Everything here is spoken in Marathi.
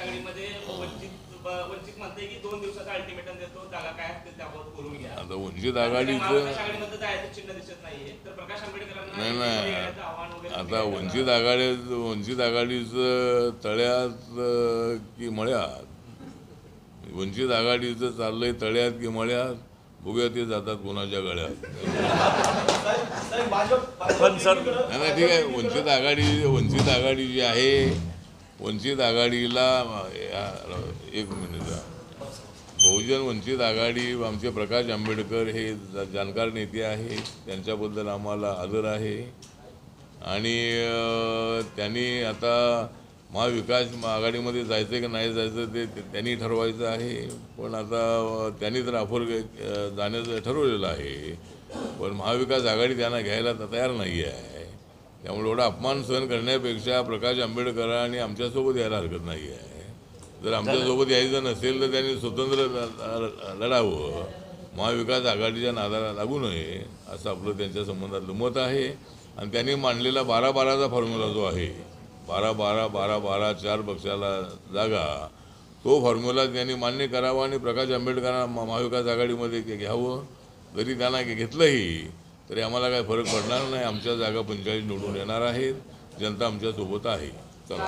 आघाडीमध्ये वंचित ब- वंचित म्हणते की दोन दिवसाचा अल्टिमेटम देतो जागा काय असतील त्याबाबत बोलून घ्या. आता वंचित महाविकास आघाडीचं आघाडीमध्ये जायचं चिन्ह दिसत नाहीये. तर प्रकाश आंबेडकरांना नाही एकत्र येण्याचं आव्हान नाही वगैरे आता तुम्ही वंचित करता. आघाडी वंचित आघाडीचं तळ्यात अं, की मळ्यात? वंचित आघाडीचं चाललंय तळ्यात की मळ्यात? बघूया ते जातात कोणाच्या गळ्यात. पण सर नाही नाही ठीक आहे. वंचित आघाडी वंचित आघाडी जी आहे वंचित आघाडीला या- एक मिनिट बहुजन वंचित आघाडी आमचे प्रकाश आंबेडकर हे जा- जाणकार नेते आहे. त्यांच्याबद्दल आम्हाला आदर आहे. आणि त्यांनी आता महाविकास आघाडीमध्ये जायचं की नाही जायचं ते त्यांनी ठरवायचं आहे. पण आता त्यांनी तर ऑफर जाण्याचं ठरवलेलं आहे. पण महाविकास आघाडी त्यांना घ्यायला तर तयार नाही आहे त्यामुळे एवढा अपमान सहन करण्यापेक्षा प्रकाश आंबेडकरांनी आमच्यासोबत यायला हरकत नाही आहे जर आमच्यासोबत यायचं नसेल तर त्यांनी स्वतंत्र लढावं. महाविकास आघाडीच्या नादाला लागू नये असं आपलं त्यांच्या संबंधातलं मत आहे. आणि त्यांनी मांडलेला बारा बाराचा फॉर्म्युला जो आहे बारा बारा बारा बारा चार पक्षाला जागा तो फॉर्म्युला त्यांनी मान्य करावा आणि प्रकाश आंबेडकरांना महाविकास आघाडीमध्ये घ्यावं. जरी त्यांना घेतलंही तरी आम्हाला काही फरक पडणार नाही. आमच्या जागा पंचायत निवडून येणार आहेत. जनता आमच्यासोबत आहे. चला.